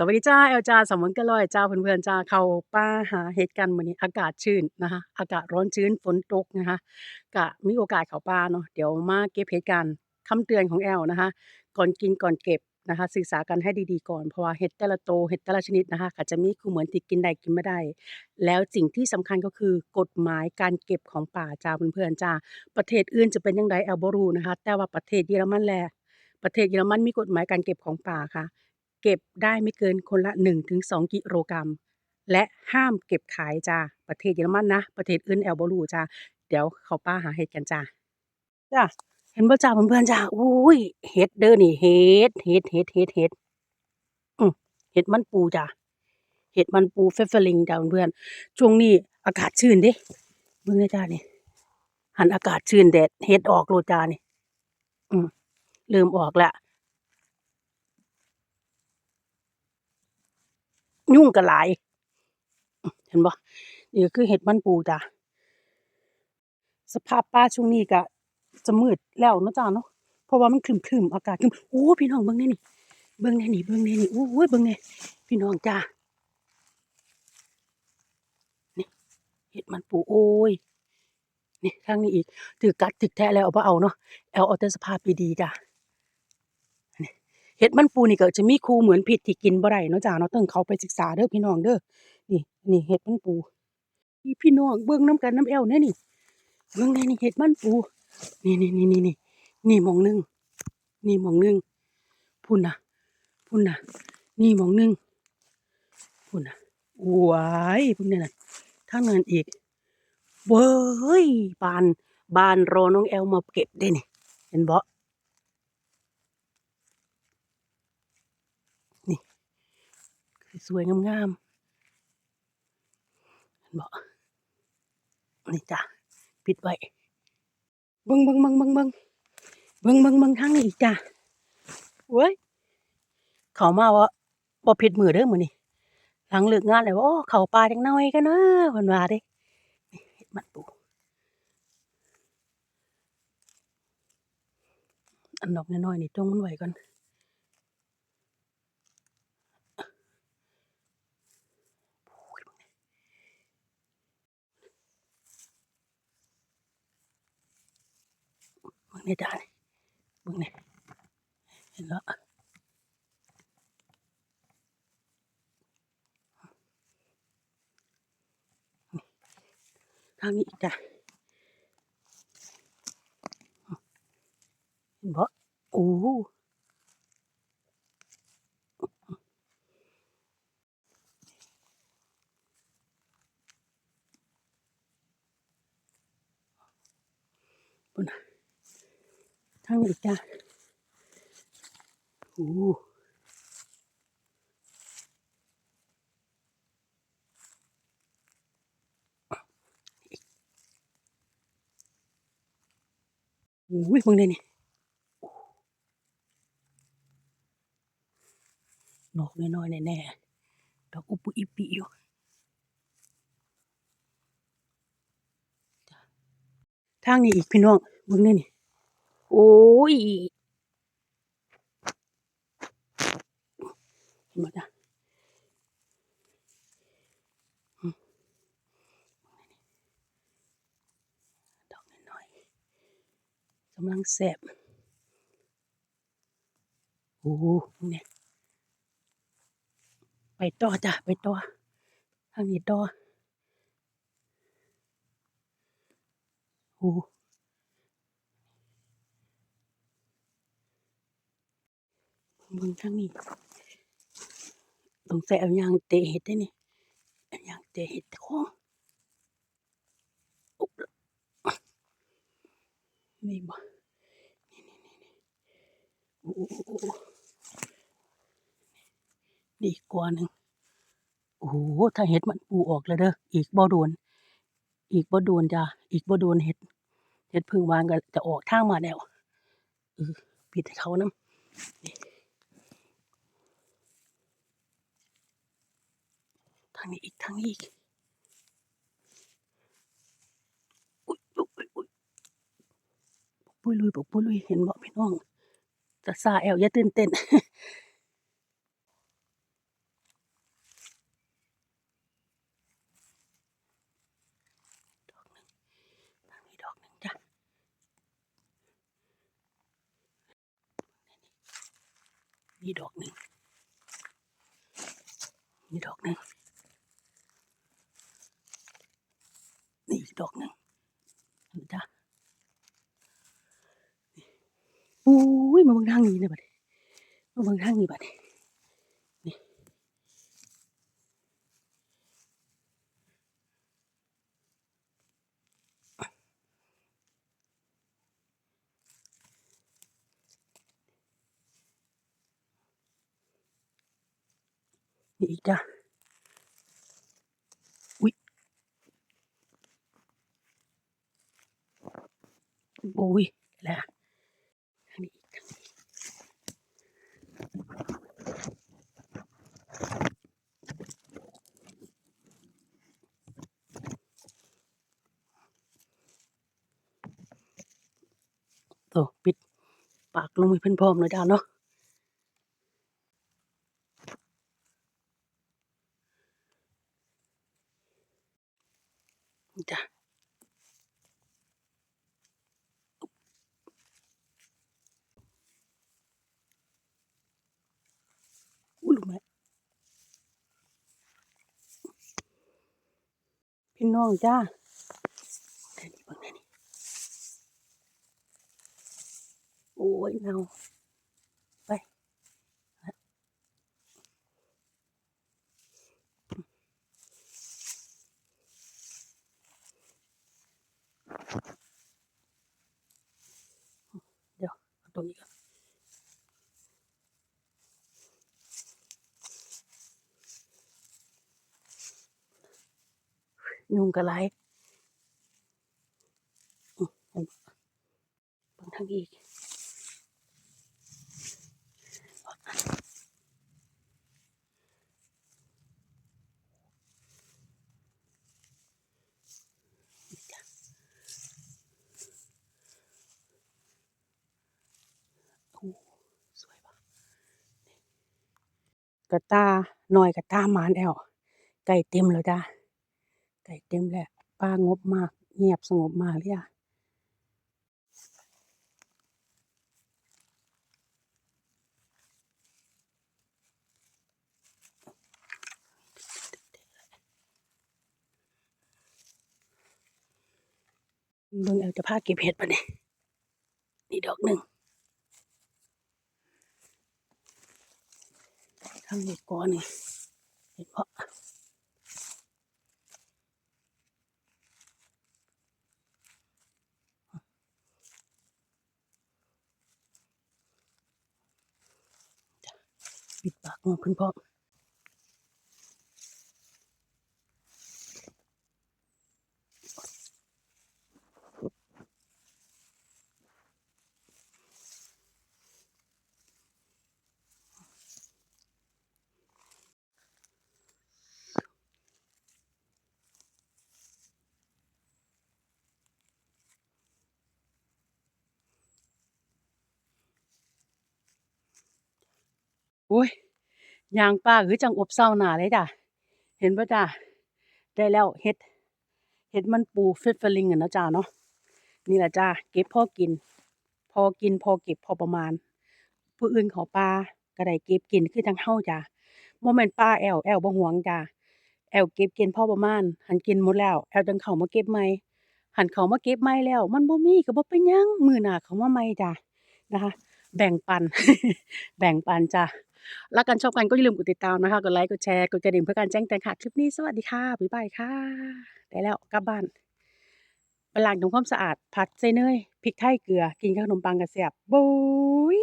สวัสดีจ้าแอลจ้าสำวนกะลอยจ้าเพื่อนๆจ้าเข้าป่าหาเห็ดกันมื้อนี้อากาศชื้นนะคะอากาศร้อนชื้นฝนตกนะคะก็มีโอกาสเข้าป่าเนาะเดี๋ยวมาเก็บเห็ดกันคำเตือนของแอลนะคะ ก่อนกินก่อนเก็บนะคะ ศึกษากันให้ดีๆก่อนเพราะว่าเห็ดแต่ละโตเห็ดแต่ละชนิดนะคะก็จะมีคู่เหมือนที่กินได้กินไม่ได้ แล้วสิ่งที่สำคัญก็คือกฎหมายการเก็บของป่าจ้าเพื่อนๆจ้าประเทศอื่นจะเป็นจั่งใดแอลบรู้นะคะ แต่ว่าประเทศเยอรมันแลประเทศเยอรมันมีกฎหมายการเก็บของป่าค่ะ เก็บได้ไม่เกินคนละ 1-2 กิโลกรัม และห้ามเก็บขายจ้าประเทศเยอรมันนะ ประเทศอื่นแอลบ่รู้จ้าเดี๋ยวเขาป่าหาเห็ดกันจ้าจ้าเห็นบ่จ้าเพื่อนๆจ้าอุ้ยเห็ดเด้อนี่เห็ดเห็ดเห็ดเห็ดเห็ดอือเห็ดมันปูจ้าเห็ดมันปูเฟฟเฟอริงจ้าเพื่อนๆช่วงนี้อากาศชื้นด้เบิ่งเด้อจ้านี่หันอากาศชื้นแดดเห็ดออกโลจ้านี่ อืมเริ่มออกแล้ว ยุ่งก็หลาย เห็นบ่นี่ก็คือเห็ดมันปูจ้าสภาพป่าช่วงนี้ก็จะมืดแล้วนะจ้าเนาะเพราะว่ามันครึมๆอากาศครึมโอ้พี่น้องเบิ่งแน่นี่เบิ่งแน่นี่เบิ่งแน่นี่โอ้ยเบิ่งแน่พี่น้องจ้านี่เห็ดมันปูโอ้ยนี่ทางนี้อีกถือกัดถึกแทะแล้วเอาบ่เอาเนาะแอลเอาแต่สภาพดีๆจ้า เห็ดมันปูนี่ก็จะมีคูเหมือนพิษที่กินบ่ได้เนาะจ้าเนาะต้องเขาไปศึกษาเด้อพี่น้องเด้อนี่นี่เห็ดมันปูนี่พี่น้องเบิ่งน้ำกันน้ำแอลแหน่ยนี่เบิ่งแหน่นี่เห็ดมันปู นี่ๆๆๆๆนี่หม้องหนึ่งนี่มองหนึ่งพู้นน่ะพู้นน่ะนี่มองหนึ่งพู้นน่ะว้ายเบิ่งแหน่นั่นทางนั้นอีกเว้ยบานบานรอน้องแอลมาเก็บเด้นี่เห็นบ่ สวยๆงามๆเห็นบ่นี่จ้ะปิดไว้เบิ่งๆๆๆๆเบิ่งๆๆทางนี้อีกจ้ะโอ๊ยเขามาว่าบ่ผิดมือเด้อมื้อนี้หลังเลิกงานแล้วว่าโอ้เขาป่าจักหน่อยกันนะเพิ่นว่าเด้เห็ดมันปูอันดอกน้อยๆนี่จงมันไว้ก่อน โอ้ย เบิ่งแหน่ เบิ่งแหน่จ้านี่เบิ่งแหน่เห็นแล้วนี่ทางนี้อีกจ้ะอือเห็นบ่โอ้อือ ๆ พู้นน่ะ ทางนี้อีกจ้ะโอ้อีกโอ้ยเบิ่งแหน่นี่โอ้ดอกน้อยๆแน่ๆดอกอุปุอิปิอยู่จ้ะทางนี้อีกพี่น้องเบิ่งแหน่นี่ โอ้ยเห็นบ่ะดอกน้อยๆกำลังแซ่บโอ้เบิ่งแหน่ไปต่อจ้ะ ไปต่อ ทางนี้ต่อโอ้ เบิ่งทางนี้สงสัยเอาย่างเตะเห็ดเด้นี่เอาย่างเตะเห็ดของอุ๊บนี่บ่นี่ๆๆๆโอ้ๆๆๆนี่อีกกอหนึ่งโอ้โฮถ้าเห็ดมันปูออกแล้วเด้ออีกบ่โดน อีกบ่โดนจ้ะอีกบ่โดนเห็ดเห็ดพึ่งวานก็จะออกทางมาแล้วเออปิดให้เขานำนี่ ทางนี้อีกทางนี้อีกอุ้ยลุอุ้ยอุ้ยบกปุ้ยลุยบกปุ้ยลุยเห็นบอกพี่น้องจะซาแอลอย่าตื่นเต้นมีดอกหนึ่งมีดอกหนึ่งางนี้เลยบัดมาเบิ่งทางนี้บัดนี้นี่นี่อีกจ้ะอุ้ยโอ้ยแล้วทางนี้อีกทางนี้ โตปิดปากลงให้เพิ่อนพร้อมเลยจ้าเนาะจ้ะอุ้ลูกแม่พี่น้องจ้าแค่นี้เบิ่งแค่นี้โอ้ ยเงาไปเดี๋ยวตรงนี้ก่อนยุงกระไรอืมเห็นบ่เบิ่งทางอีก โอ้สวยว่ะ กระตาหน่อยกระตามานแอวไก่เต็มแล้วจ้าไก่เต็มแล้วป้างบมาก เงียบสงบมากเลยอะเบิ่งเอาจะพาเก็บเห็ดปะเนี่ยนี่ดอกหนึ่ง ทางนี้ก่อนนี่เห็นเพาะปิดปากมันเพิ่นเพาะ โอ้ยยางป้าคือจังอบเศร้าหนาเลยจ้ะเห็นปะจ้ะได้แล้วเห็ดเห็ดมันปูเฟดฟลิงอะนะจ้าเนาะนี่แหละจ้าเก็บพอกิน พอกินพอเก็บพอประมาณ ผู้อื่นเขาปลาก็ได้เก็บกินคือจังเฮาจ้าบ่แม่นป้าแอวแอวบ่หวงจ้าแอวเก็บกินพอประมาณ หันกินหมดแล้วแอวจังเขามาเก็บใหม่หันเขามาเก็บใหม่แล้ว มันบ่มีก็บ่เป็นยังมือหนาเขามาใหม่จ้านะคะ แบ่งปัน แบ่งปันจ้า รักกันชอบกันก็อย่าลืมกดติดตามนะคะ กดไลค์กดแชร์กดกระดิ่งเพื่อการแจ้งเตือนค่ะ คลิปนี้สวัสดีค่ะบ๊ายบายค่ะได้แล้วกลับบ้านไปล้างทำความสะอาด ผัดใส่เนยพริกไทยเกลือ กินกับขนมปังกระแซ่บบุ้ย